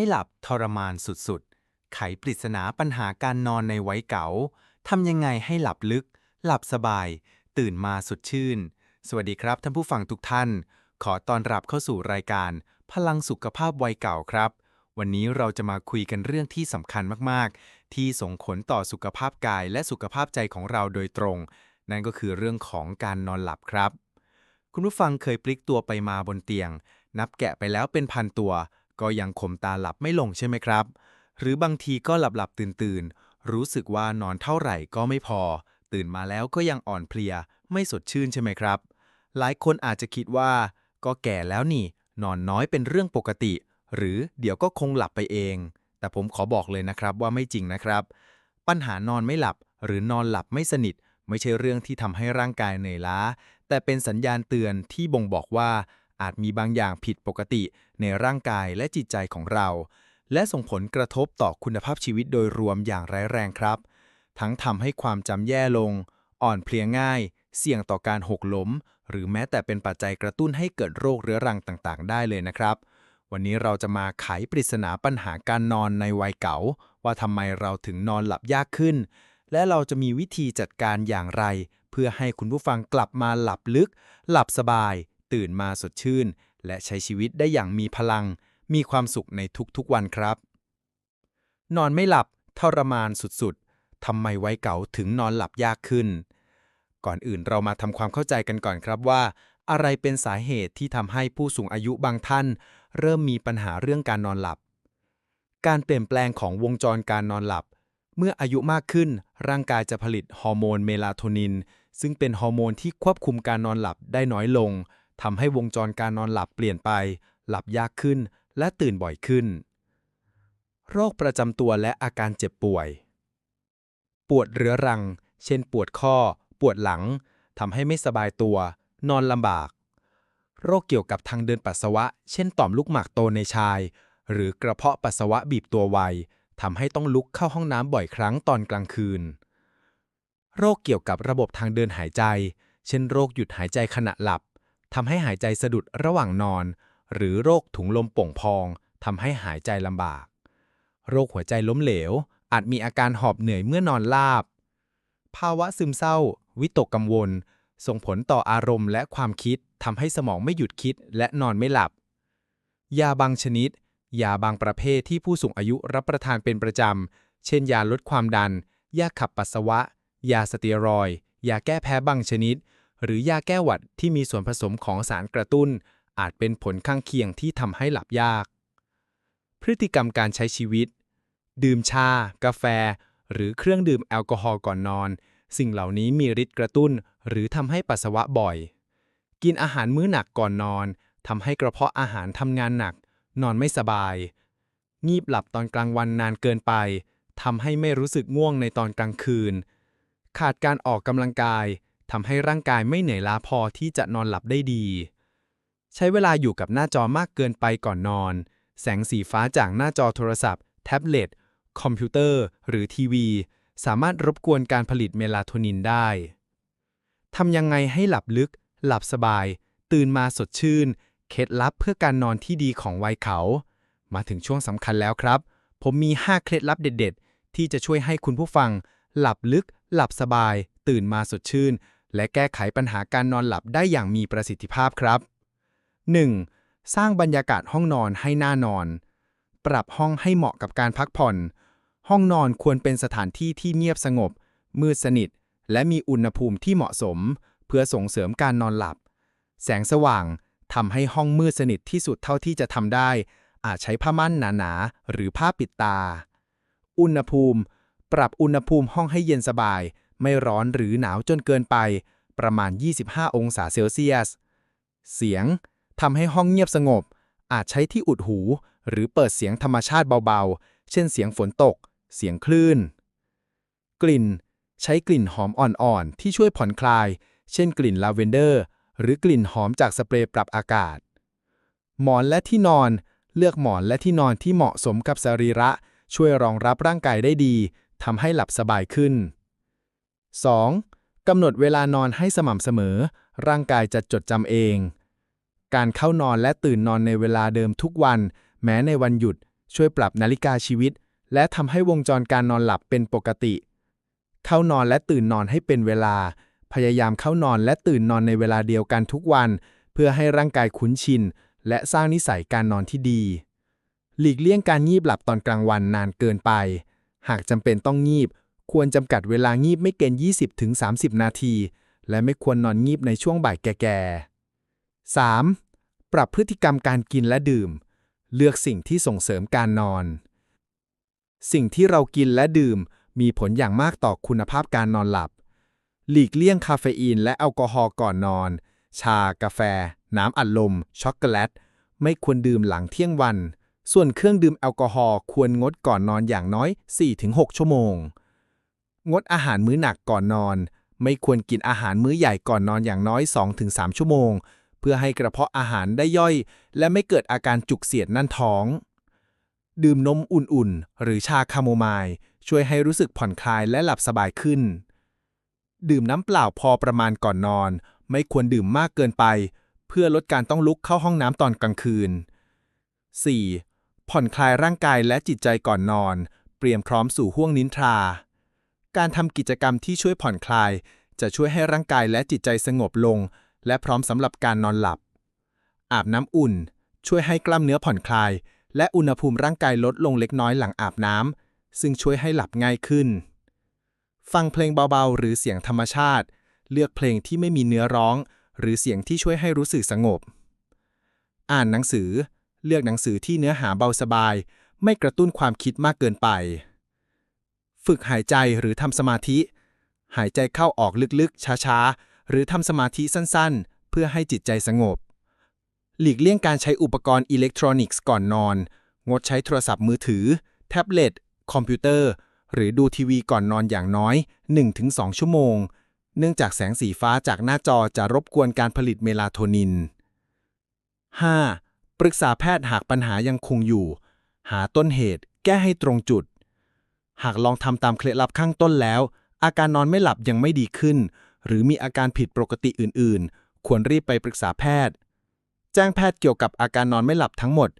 ไม่หลับทรมานสุดๆ ไขปริศนาปัญหาการนอนในวัยเก๋าทำยังไงให้หลับลึก หลับสบาย ตื่นมาสดชื่น สวัสดีครับท่านผู้ฟังทุกท่าน ขอต้อนรับเข้าสู่รายการ พลังสุขภาพวัยเก่าครับ วันนี้เราจะมาคุยกันเรื่องที่สำคัญมากๆ ที่ส่งผลต่อสุขภาพกายและสุขภาพใจของเราโดยตรง นั่นก็คือเรื่องของการนอนหลับครับ คุณผู้ฟังเคยปลิกตัวไปมาบนเตียง นับแกะไปแล้วเป็นพันตัว ก็ยังข่มตาหลับไม่ลงใช่ไหมครับ หรือบางทีก็หลับหลับตื่นตื่นรู้สึกว่านอนเท่าไหร่ก็ไม่พอ ตื่นมาแล้วก็ยังอ่อนเพลีย ไม่สดชื่นใช่ไหมครับ หลายคนอาจจะคิดว่า ก็แก่แล้วนี่ นอนน้อยเป็นเรื่องปกติ หรือเดี๋ยวก็คงหลับไปเอง แต่ผมขอบอกเลยนะครับว่าไม่จริงนะครับ ปัญหานอนไม่หลับ หรือนอนหลับไม่สนิท ไม่ใช่เรื่องที่ทำให้ร่างกายเหนื่อยล้า แต่เป็นสัญญาณเตือนที่บ่งบอกว่า อาจมีบางอย่างผิดปกติในร่างกายและจิตใจของเรา และส่งผลกระทบต่อคุณภาพชีวิตโดยรวมอย่างร้ายแรงครับ ทั้งทำให้ความจำแย่ลง อ่อนเพลียง่าย เสี่ยงต่อการหกล้ม หรือแม้แต่เป็นปัจจัยกระตุ้นให้เกิดโรคเรื้อรังต่างๆ ได้เลยนะครับ วันนี้เราจะมาไขปริศนาปัญหาการนอนในวัยเก๋าว่าทำไมเราถึงนอนหลับยากขึ้น และเราจะมีวิธีจัดการอย่างไร เพื่อให้คุณผู้ฟังกลับมาหลับลึก หลับสบาย ตื่นมาสดชื่น และใช้ชีวิตได้อย่างมีพลัง มีความสุขในทุกๆวันครับ นอนไม่หลับทรมานสุดๆทำไมไวัยเก่าถึงนอนหลับยากขึ้น ก่อนอื่นเรามาทำความเข้าใจกันก่อนครับว่า อะไรเป็นสาเหตุที่ทำให้ผู้สูงอายุบางท่าน เริ่มมีปัญหาเรื่องการนอนหลับ การเปลี่ยนแปลงของวงจรการนอนหลับ เมื่ออายุมากขึ้น ร่างกายจะผลิตฮอร์โมนเมลาโทนินซึ่งเป็นฮอร์โมนที่ควบคุมการนอนหลับได้น้อยลง ทำให้วงจรการนอนหลับเปลี่ยนไป หลับยากขึ้น และตื่นบ่อยขึ้น โรคประจำตัวและอาการเจ็บป่วย ปวดเรื้อรัง เช่นปวดข้อ ปวดหลังทำให้ไม่สบายตัว นอนลำบาก โรคเกี่ยวกับทางเดินปัสสาวะ เช่นต่อมลูกหมากโตในชาย หรือกระเพาะปัสสาวะบีบตัวไวทำให้ต้องลุกเข้าห้องน้ำบ่อยครั้งตอนกลางคืน โรคเกี่ยวกับระบบทางเดินหายใจ เช่นโรคหยุดหายใจขณะหลับ ทำให้หายใจสะดุดระหว่างนอน หรือโรคถุงลมโป่งพองทำให้หายใจลำบาก โรคหัวใจล้มเหลว อาจมีอาการหอบเหนื่อยเมื่อนอนลาบ ภาวะซึมเศร้า วิตกกังวล ส่งผลต่ออารมณ์และความคิดทำให้สมองไม่หยุดคิดและนอนไม่หลับ ยาบางชนิด ยาบางประเภทที่ผู้สูงอายุรับประทานเป็นประจำ เช่น ยาลดความดัน ยาขับปัสสาวะ ยาสเตียรอย ยาแก้แพ้บางชนิด หรือยาแก้หวัดที่มีส่วนผสมของสารกระตุ้น อาจเป็นผลข้างเคียงที่ทำให้หลับยาก พฤติกรรมการใช้ชีวิต ดื่มชา กาแฟ หรือเครื่องดื่มแอลกอฮอล์ก่อนนอน สิ่งเหล่านี้มีฤทธิ์กระตุ้น หรือทำให้ปัสสาวะบ่อย กินอาหารมื้อหนักก่อนนอนทำให้กระเพาะอาหารทำงานหนัก นอนไม่สบาย งีบหลับตอนกลางวันนานเกินไปทำให้ไม่รู้สึกง่วงในตอนกลางคืน ขาดการออกกำลังกาย ทำให้ร่างกายไม่เหนื่อยล้าพอที่จะนอนหลับได้ดี ใช้เวลาอยู่กับหน้าจอมากเกินไปก่อนนอน แสงสีฟ้าจากหน้าจอโทรศัพท์ แท็บเล็ต คอมพิวเตอร์ หรือทีวี สามารถรบกวนการผลิตเมลาโทนินได้ ทำยังไงให้หลับลึก หลับสบาย ตื่นมาสดชื่น เคล็ดลับเพื่อการนอนที่ดีของวัยเขา มาถึงช่วงสำคัญแล้วครับ ผมมี 5 เคล็ดลับเด็ด ๆ ที่จะช่วยให้คุณผู้ฟัง หลับลึก หลับสบาย ตื่นมาสดชื่น และแก้ไขปัญหาการนอนหลับได้อย่างมีประสิทธิภาพครับ 1. สร้างบรรยากาศห้องนอนให้น่านอน ปรับห้องให้เหมาะกับการพักผ่อน ห้องนอนควรเป็นสถานที่ที่เงียบสงบ มืดสนิท และมีอุณหภูมิที่เหมาะสม เพื่อส่งเสริมการนอนหลับ แสงสว่างทำให้ห้องมืดสนิทที่สุดเท่าที่จะทำได้ อาจใช้ผ้าม่านหนาๆ หรือผ้าปิดตา อุณหภูมิ ปรับอุณหภูมิห้องให้เย็นสบาย ไม่ร้อนหรือหนาวจนเกินไป ประมาณ 25 องศาเซลเซียส เสียงทำให้ห้องเงียบสงบ อาจใช้ที่อุดหู หรือเปิดเสียงธรรมชาติเบาๆ เช่นเสียงฝนตก เสียงคลื่น กลิ่น ใช้กลิ่นหอมอ่อนๆ ที่ช่วยผ่อนคลาย เช่นกลิ่นลาเวนเดอร์ หรือกลิ่นหอมจากสเปรย์ปรับอากาศ หมอนและที่นอนเลือกหมอนและที่นอนที่เหมาะสมกับสรีระ ช่วยรองรับร่างกายได้ดีทำให้หลับสบายขึ้น 2. กำหนดเวลานอนให้สม่ำเสมอ ร่างกายจะจดจำเอง การเข้านอนและตื่นนอนในเวลาเดิมทุกวัน แม้ในวันหยุด ช่วยปรับนาฬิกาชีวิต และทำให้วงจรการนอนหลับเป็นปกติ เข้านอนและตื่นนอนให้เป็นเวลา พยายามเข้านอนและตื่นนอนในเวลาเดียวกันทุกวัน เพื่อให้ร่างกายคุ้นชิน และสร้างนิสัยการนอนที่ดี หลีกเลี่ยงการงีบหลับตอนกลางวันนานเกินไป หากจำเป็นต้องงีบ ควรจำกัดเวลางีบไม่เกิน 20-30 นาที และไม่ควรนอนงีบในช่วงบ่ายแก่ๆ 3. ปรับพฤติกรรมการกินและดื่ม เลือกสิ่งที่ส่งเสริมการนอน สิ่งที่เรากินและดื่มมีผลอย่างมากต่อคุณภาพการนอนหลับ หลีกเลี่ยงคาเฟอีนและแอลกอฮอล์ก่อนนอน ชา กาแฟ น้ำอัดลม ช็อกโกแลต ไม่ควรดื่มหลังเที่ยงวัน ส่วนเครื่องดื่มแอลกอฮอล์ควรงดก่อนนอนอย่างน้อย 4-6 ชั่วโมง งดอาหารมื้อหนักก่อนนอน ไม่ควรกินอาหารมื้อใหญ่ก่อนนอนอย่างน้อย 2-3 ชั่วโมง เพื่อให้กระเพาะอาหารได้ย่อย และไม่เกิดอาการจุกเสียดแน่นท้อง ดื่มนมอุ่นๆ หรือชาคาโมไมล์ช่วยให้รู้สึกผ่อนคลายและหลับสบายขึ้น ดื่มน้ำเปล่าพอประมาณก่อนนอน ไม่ควรดื่มมากเกินไป เพื่อลดการต้องลุกเข้าห้องน้ำตอนกลางคืน 4. ผ่อนคลายร่างกายและจิตใจก่อนนอน เตรียมพร้อมสู่ห้วงนินทรา การทำกิจกรรมที่ช่วยผ่อนคลาย จะช่วยให้ร่างกายและจิตใจสงบลง และพร้อมสำหรับการนอนหลับ อาบน้ำอุ่น ช่วยให้กล้ามเนื้อผ่อนคลาย และอุณหภูมิร่างกายลดลงเล็กน้อยหลังอาบน้ำซึ่งช่วยให้หลับง่ายขึ้น ฟังเพลงเบาๆ หรือเสียงธรรมชาติ เลือกเพลงที่ไม่มีเนื้อร้อง หรือเสียงที่ช่วยให้รู้สึกสงบ อ่านหนังสือ เลือกหนังสือที่เนื้อหาเบาสบาย ไม่กระตุ้นความคิดมากเกินไป ฝึกหายใจหรือทำสมาธิ หายใจเข้าออกลึกๆ ช้าๆ หรือทำสมาธิสั้นๆ เพื่อให้จิตใจสงบ หลีกเลี่ยงการใช้อุปกรณ์อิเล็กทรอนิกส์ก่อนนอน งดใช้โทรศัพท์มือถือ แท็บเล็ต คอมพิวเตอร์ หรือดูทีวีก่อนนอนอย่างน้อย 1-2 ชั่วโมง เนื่องจากแสงสีฟ้าจากหน้าจอจะรบกวนการผลิตเมลาโทนิน 5. ปรึกษาแพทย์หากปัญหายังคงอยู่ หาต้นเหตุ แก้ให้ตรงจุด หากลองทำตามเคล็ดลับข้างต้นแล้ว อาการนอนไม่หลับยังไม่ดีขึ้น หรือมีอาการผิดปกติอื่น ๆ ควรรีบไปปรึกษาแพทย์ แจ้งแพทย์เกี่ยวกับอาการนอนไม่หลับทั้งหมด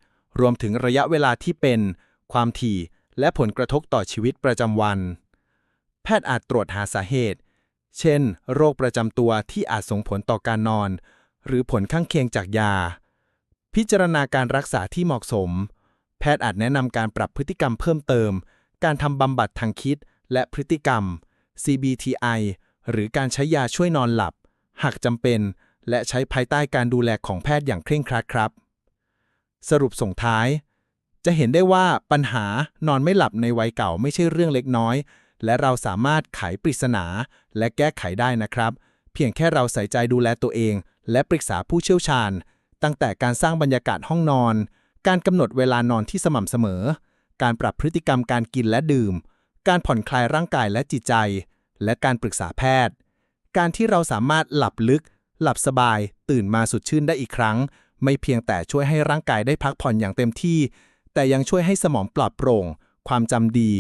รวมถึงระยะเวลาที่เป็น ความถี่ และผลกระทบต่อชีวิตประจำวัน แพทย์อาจตรวจหาสาเหตุ เช่น โรคประจำตัวที่อาจส่งผลต่อการนอน หรือผลข้างเคียงจากยา พิจารณาการรักษาที่เหมาะสม แพทย์อาจแนะนำการปรับพฤติกรรมเพิ่มเติม การทำบำบัดทางคิดและพฤติกรรม CBTI หรือการใช้ยาช่วยนอนหลับ หากจำเป็น และใช้ภายใต้การดูแลของแพทย์อย่างเคร่งครัดครับ สรุปส่งท้าย จะเห็นได้ว่าปัญหานอนไม่หลับในวัยเก่าไม่ใช่เรื่องเล็กน้อย และเราสามารถไขปริศนา และแก้ไขได้นะครับ เพียงแค่เราใส่ใจดูแลตัวเอง และปรึกษาผู้เชี่ยวชาญ ตั้งแต่การสร้างบรรยากาศห้องนอน การกำหนดเวลานอนที่สม่ำเสมอ การปรับพฤติกรรมการกินและดื่ม การผ่อนคลายร่างกายและจิตใจ และการปรึกษาแพทย์ การที่เราสามารถหลับลึก หลับสบาย ตื่นมาสดชื่นได้อีกครั้ง ไม่เพียงแต่ช่วยให้ร่างกายได้พักผ่อนอย่างเต็มที่ แต่ยังช่วยให้สมองปลอดโปร่ง ความจำดี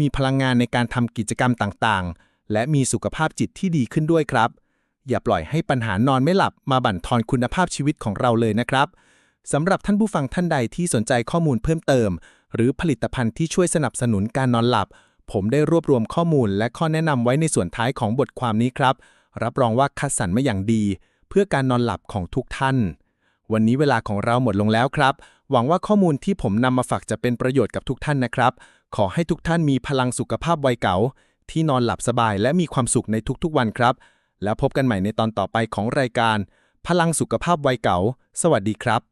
มีพลังงานในการทำกิจกรรมต่างๆ และมีสุขภาพจิตที่ดีขึ้นด้วยครับ อย่าปล่อยให้ปัญหานอนไม่หลับมาบั่นทอนคุณภาพชีวิตของเราเลยนะครับสำหรับท่านผู้ฟังท่านใดที่สนใจข้อมูลเพิ่มเติม หรือผลิตภัณฑ์ที่ช่วยสนับสนุนการนอนหลับ ผมได้รวบรวมข้อมูลและข้อแนะนำไว้ในส่วนท้ายของบทความนี้ครับ รับรองว่าคัดสรรมาอย่างดี เพื่อการนอนหลับของทุกท่าน วันนี้เวลาของเราหมดลงแล้วครับ หวังว่าข้อมูลที่ผมนำมาฝากจะเป็นประโยชน์กับทุกท่านนะครับ ขอให้ทุกท่านมีพลังสุขภาพวัยเก่าที่นอนหลับสบายและมีความสุขในทุกๆวันครับ แล้วพบกันใหม่ในตอนต่อไปของรายการ พลังสุขภาพวัยเก่า สวัสดีครับ